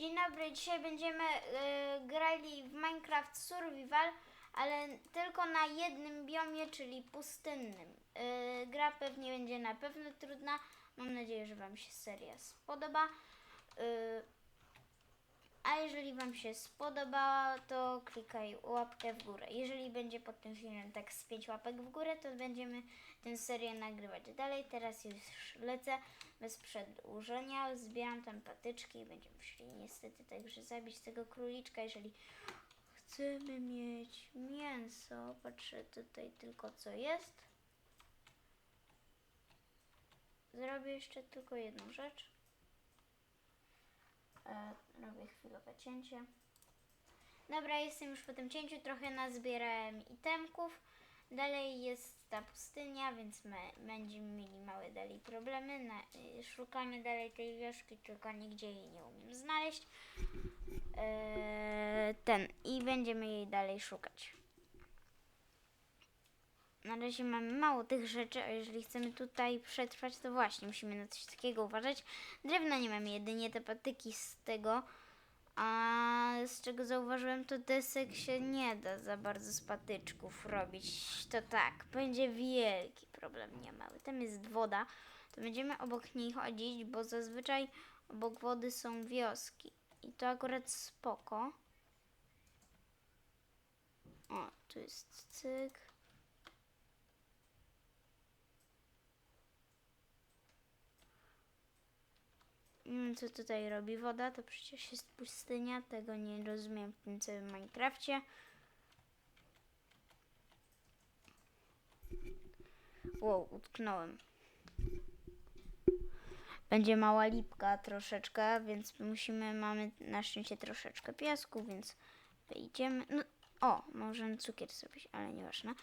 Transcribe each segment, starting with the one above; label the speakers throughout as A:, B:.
A: Dzień dobry, dzisiaj będziemy y, grali w Minecraft Survival, ale tylko na jednym biomie, czyli pustynnym. Y, gra pewnie będzie na pewno trudna. Mam nadzieję, że Wam się seria spodoba. Y, a jeżeli Wam się spodobała, to klikaj łapkę w górę. Jeżeli będzie pod tym filmem tak z 5 łapek w górę, to będziemy tę serię nagrywać dalej. Teraz już lecę bez przedłużenia. Zbieram tam patyczki i będziemy szli niestety także zabić tego króliczka, jeżeli chcemy mieć mięso. Patrzę tutaj tylko co jest. Zrobię jeszcze tylko jedną rzecz. E, robię chwilowe cięcie. Dobra, jestem już po tym cięciu, trochę nazbierałem itemków. Dalej jest ta pustynia, więc my będziemy mieli małe dalej problemy. Na, y, szukamy dalej tej wioski, tylko nigdzie jej nie umiem znaleźć. E, ten i będziemy jej dalej szukać. Na razie mamy mało tych rzeczy, a jeżeli chcemy tutaj przetrwać, to właśnie musimy na coś takiego uważać. Drewna nie mamy, jedynie te patyki z tego. A z czego zauważyłem, to desek się nie da za bardzo z patyczków robić. To tak, będzie wielki problem, nie mały. Tam jest woda, to będziemy obok niej chodzić, bo zazwyczaj obok wody są wioski. I to akurat spoko. O, tu jest cyk. Co tutaj robi woda, to przecież jest pustynia, tego nie rozumiem w tym całym Minecrafcie. Wow, utknąłem. Będzie mała lipka troszeczkę, więc musimy, mamy na szczęście troszeczkę piasku, więc wyjdziemy. No, o, możemy cukier zrobić, ale nieważne.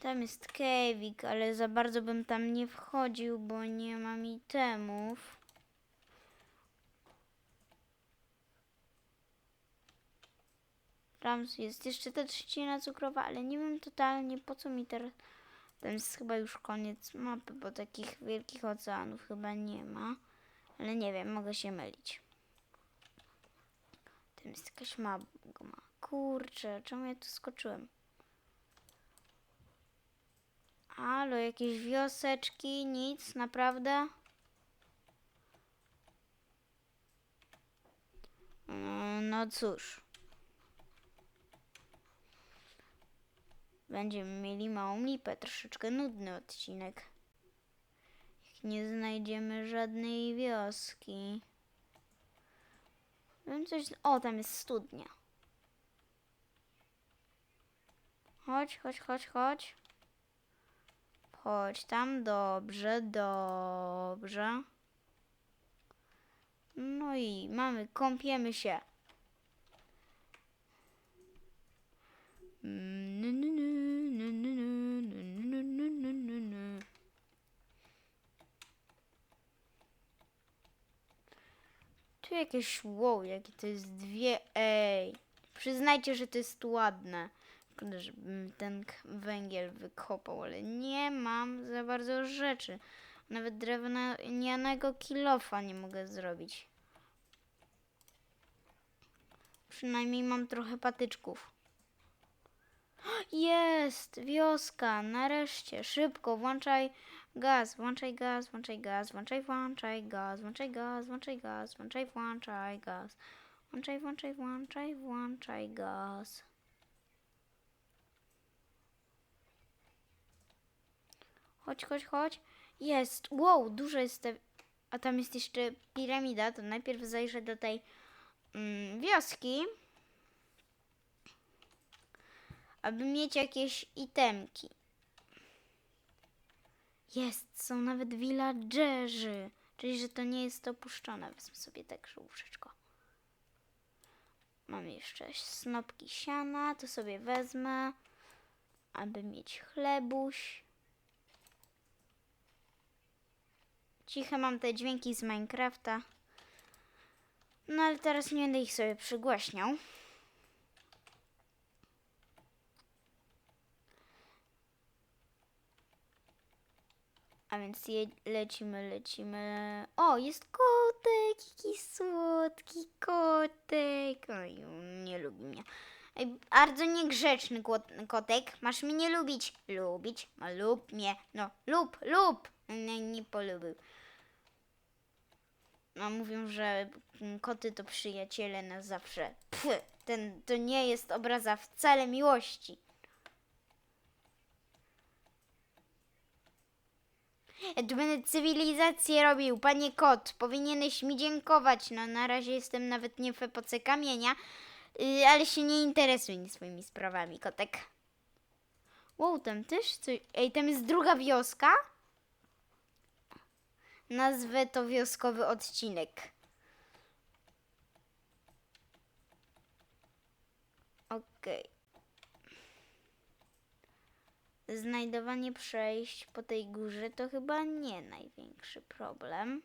A: Tam jest kewik, ale za bardzo bym tam nie wchodził, bo nie mam itemów. Tam jest jeszcze ta trzcina cukrowa, ale nie wiem totalnie po co mi teraz. Tam jest chyba już koniec mapy, bo takich wielkich oceanów chyba nie ma. Ale nie wiem, mogę się mylić. Tam jest jakaś magma. Kurczę, czemu ja tu skoczyłem? Halo, jakieś wioseczki, nic, naprawdę? Mm, No cóż. Będziemy mieli małą lipę, troszeczkę nudny odcinek. Jak nie znajdziemy żadnej wioski. Wiem coś... O, tam jest studnia. Chodź, chodź, chodź, chodź. Chodź tam, dobrze, dobrze. No i mamy, kąpiemy się. Tu jakieś wow, jakie to jest dwie... Ej, przyznajcie, że to jest ładne. Szkoda, żebym ten węgiel wykopał, ale nie mam za bardzo rzeczy. Nawet drewnianego kilofa nie mogę zrobić. Przynajmniej mam trochę patyczków. Jest! Wioska! Nareszcie! Szybko! Włączaj gaz! Włączaj gaz! Włączaj gaz! Włączaj, włączaj gaz! Włączaj gaz! Włączaj gaz! Włączaj, włączaj gaz! Włączaj, włączaj, włączaj, włączaj gaz! Chodź, chodź, chodź. Jest. Wow, dużo jest te... A tam jest jeszcze piramida, to najpierw zajrzę do tej mm, wioski. Aby mieć jakieś itemki. Jest, są nawet villagerzy. Czyli, że to nie jest opuszczone. Wezmę sobie także łóżeczko. Mam jeszcze snopki siana, to sobie wezmę, aby mieć chlebuś. Ciche mam te dźwięki z Minecrafta. No ale teraz nie będę ich sobie przygłaśniał. A więc lecimy, lecimy. O, jest kotek, jaki słodki kotek. Oj, nie lubi mnie. Ej, bardzo niegrzeczny kot- kotek. Masz mnie nie lubić. Lubić? No lub mnie. No, lub, lub. Nie, nie polubił. No, mówią, że koty to przyjaciele na zawsze. Pff, ten, to nie jest obraza wcale miłości. Tu będę cywilizację robił, panie kot. Powinieneś mi dziękować. No, na razie jestem nawet nie w epoce kamienia, yy, ale się nie interesuj swoimi sprawami, kotek. Wow, tam też coś... Ej, tam jest druga wioska? Nazwę to wioskowy odcinek. Okej. Znajdowanie przejść po tej górze to chyba nie największy problem.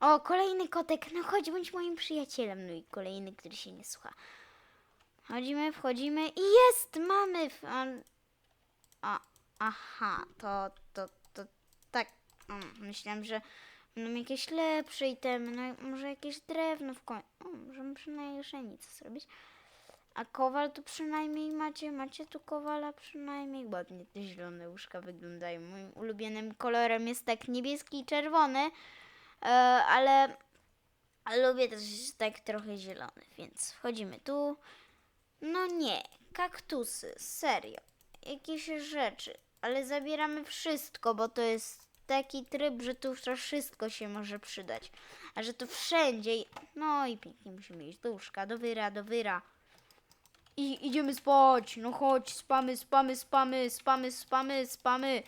A: O, kolejny kotek. No chodź, bądź moim przyjacielem. No i kolejny, który się nie słucha. Chodzimy, wchodzimy i jest! Mamy! A, aha, to, to, to tak. Myślałem, że będą jakieś lepsze itemy, no może jakieś drewno w końcu. Możemy przynajmniej szenicę zrobić. A kowal tu przynajmniej macie, macie tu kowala przynajmniej. Ładnie te zielone łóżka wyglądają. Moim ulubionym kolorem jest tak niebieski i czerwony, ale, ale lubię też tak trochę zielony, więc wchodzimy tu. No nie, kaktusy, serio. Jakieś rzeczy, ale zabieramy wszystko, bo to jest taki tryb, że tu to wszystko się może przydać. A że to wszędzie. No i pięknie musimy iść do łóżka, do wyra, do wyra. I idziemy spać. No chodź, spamy, spamy, spamy, spamy, spamy, spamy.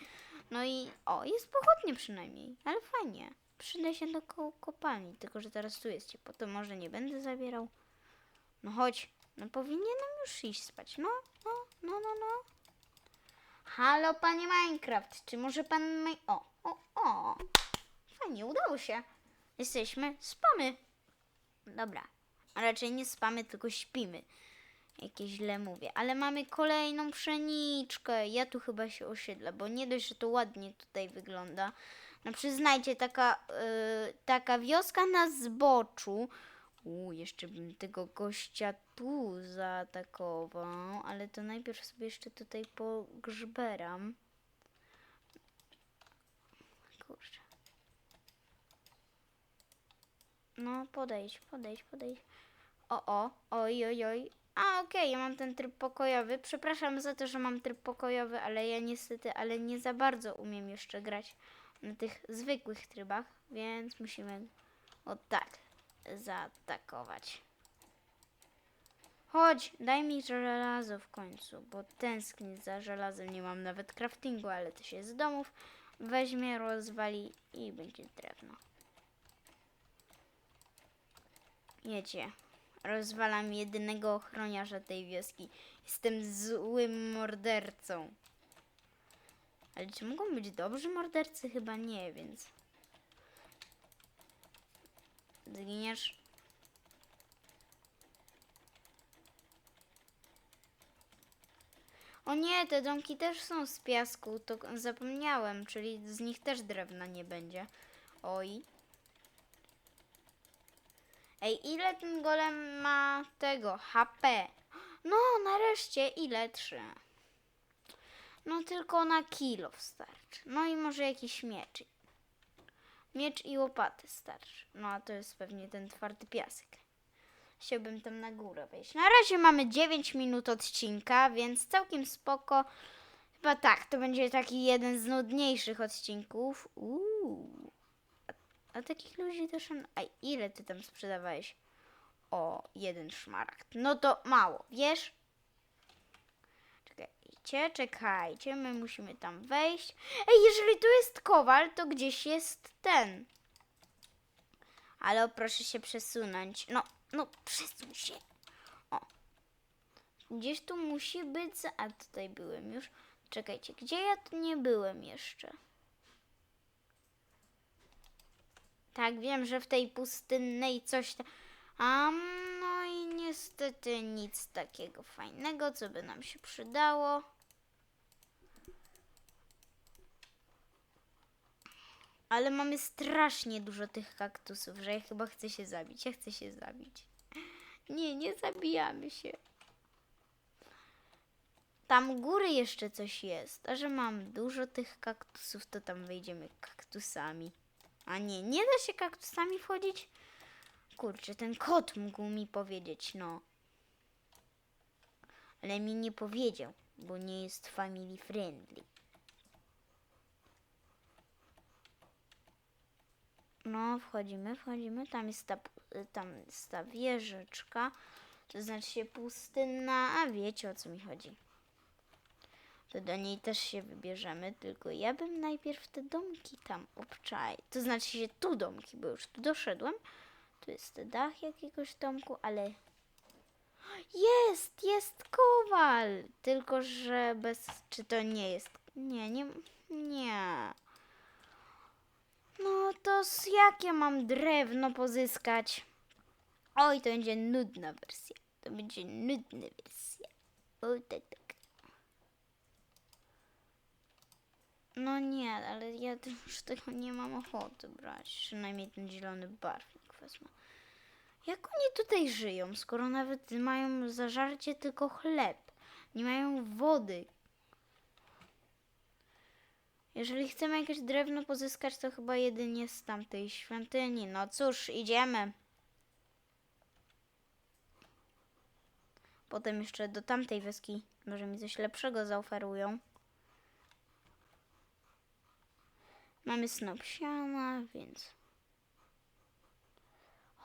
A: No i o, jest pochodnie przynajmniej, ale fajnie. Przyda się do ko- kopalni, tylko że teraz tu jest ciepło, to może nie będę zabierał. No chodź, no powinienem już iść spać. No, no, no, no, no. Halo, panie Minecraft, czy może pan... Mi- o, o, o. Fajnie, udało się. Jesteśmy, spamy. Dobra, a raczej nie spamy, tylko śpimy. Jakieś źle mówię, ale mamy kolejną pszeniczkę. Ja tu chyba się osiedlę, bo nie dość, że to ładnie tutaj wygląda. No przyznajcie, taka, y, taka wioska na zboczu. U, jeszcze bym tego gościa tu zaatakował, ale to najpierw sobie jeszcze tutaj pogrzberam. Kurczę. No, podejdź, podejdź, podejdź. O, o, oj, oj, oj. A, okej, ja mam ten tryb pokojowy. Przepraszam za to, że mam tryb pokojowy, ale ja niestety, ale nie za bardzo umiem jeszcze grać na tych zwykłych trybach, więc musimy o tak zaatakować. Chodź, daj mi żelazo w końcu, bo tęsknię za żelazem. Nie mam nawet craftingu, ale to się z domów weźmie, rozwali i będzie drewno. Wiecie, rozwalam jedynego ochroniarza tej wioski. Jestem złym mordercą. Ale czy mogą być dobrzy mordercy? Chyba nie, więc... Zginiesz? O nie, te domki też są z piasku, to zapomniałem, czyli z nich też drewna nie będzie. Oj. Ej, ile ten golem ma tego HP? No, nareszcie, ile? Trzy. No, tylko na kilo starczy. No i może jakiś miecz. Miecz i łopaty starczy. No, a to jest pewnie ten twardy piasek. Chciałbym tam na górę wejść. Na razie mamy 9 minut odcinka, więc całkiem spoko. Chyba tak, to będzie taki jeden z nudniejszych odcinków. Uuu. A, a takich ludzi też... A ile ty tam sprzedawałeś? O, jeden szmaragd. No to mało, wiesz? Czekajcie, czekajcie, my musimy tam wejść. Ej, jeżeli tu jest kowal, to gdzieś jest ten. Ale proszę się przesunąć. No, no, przesuń się. O. Gdzieś tu musi być. A tutaj byłem już. Czekajcie, gdzie ja tu nie byłem jeszcze? Tak, wiem, że w tej pustynnej coś tam. I niestety nic takiego fajnego, co by nam się przydało. Ale mamy strasznie dużo tych kaktusów, że ja chyba chcę się zabić. Ja chcę się zabić. Nie, nie zabijamy się. Tam góry jeszcze coś jest. A że mam dużo tych kaktusów, to tam wejdziemy kaktusami. A nie, nie da się kaktusami wchodzić? Kurczę, ten kot mógł mi powiedzieć, no. Ale mi nie powiedział, bo nie jest family friendly. No, wchodzimy, wchodzimy. Tam jest ta, tam jest ta wieżyczka. To znaczy się pustynna, a wiecie o co mi chodzi. To do niej też się wybierzemy, tylko ja bym najpierw te domki tam obczaj. To znaczy się tu domki, bo już tu doszedłem. Tu jest dach jakiegoś domku, ale... Jest, jest kowal! Tylko, że bez... Czy to nie jest... Nie, nie... Nie... No to z jakie mam drewno pozyskać? Oj, to będzie nudna wersja. To będzie nudna wersja. Oj, tak, tak. No nie, ale ja już tego nie mam ochoty brać. Przynajmniej ten zielony barwnik wezmę. Jak oni tutaj żyją, skoro nawet mają zażarcie tylko chleb? Nie mają wody. Jeżeli chcemy jakieś drewno pozyskać, to chyba jedynie z tamtej świątyni. No cóż, idziemy. Potem jeszcze do tamtej wioski. Może mi coś lepszego zaoferują. Mamy snop siana, więc...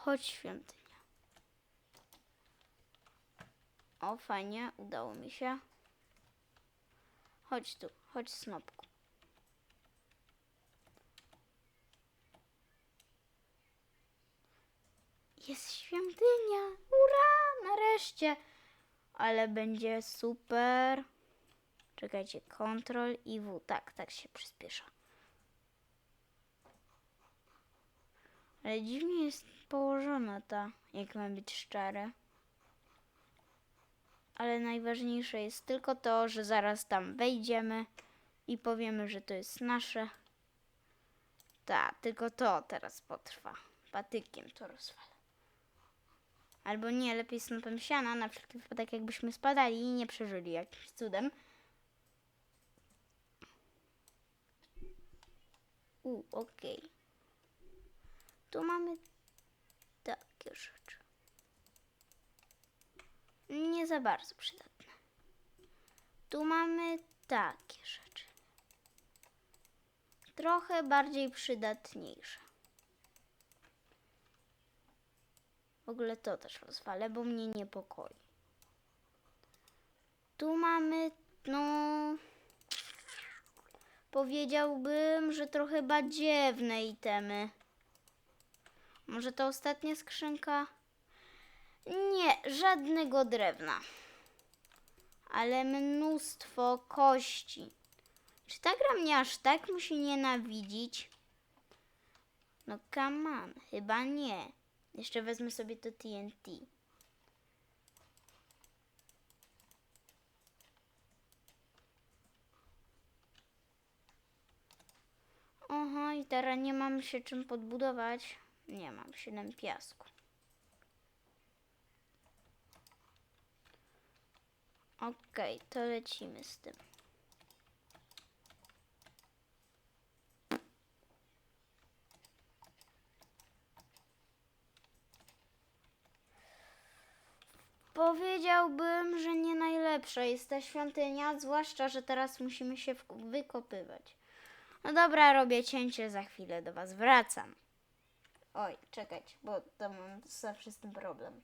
A: Chodź świątynia. O, fajnie, udało mi się. Chodź tu, chodź snopku. Jest świątynia! Ura! Nareszcie! Ale będzie super. Czekajcie, Ctrl i W. Tak, tak się przyspiesza. Ale dziwnie jest położona ta, jak mam być szczery. Ale najważniejsze jest tylko to, że zaraz tam wejdziemy i powiemy, że to jest nasze. Tak, tylko to teraz potrwa. Patykiem to rozwalę. Albo nie, lepiej snopem siana, na wszelki wypadek jakbyśmy spadali i nie przeżyli jakimś cudem. U, okej. Tu mamy takie rzeczy. Nie za bardzo przydatne. Tu mamy takie rzeczy. Trochę bardziej przydatniejsze. W ogóle to też rozwalę, bo mnie niepokoi. Tu mamy, no... Powiedziałbym, że trochę badziewne itemy. Może to ostatnia skrzynka? Nie, żadnego drewna. Ale mnóstwo kości. Czy ta gra mnie aż tak musi nienawidzić? No come on, chyba nie. Jeszcze wezmę sobie to TNT. Oho, i teraz nie mam się czym podbudować. Nie mam 7 piasku. Okej, to lecimy z tym. Powiedziałbym, że nie najlepsza jest ta świątynia, zwłaszcza, że teraz musimy się wykopywać. No dobra, robię cięcie, za chwilę do Was wracam. Oj, czekać, bo to mam zawsze z tym problem.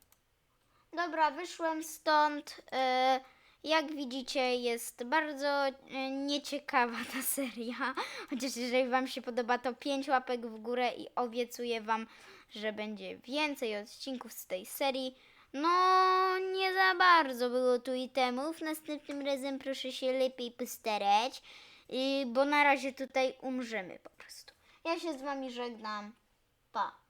A: Dobra, wyszłem stąd. E, jak widzicie, jest bardzo e, nieciekawa ta seria. Chociaż jeżeli Wam się podoba, to 5 łapek w górę i obiecuję Wam, że będzie więcej odcinków z tej serii. No, nie za bardzo było tu itemów. Następnym razem proszę się lepiej postarać, y, bo na razie tutaj umrzemy po prostu. Ja się z Wami żegnam. Pa.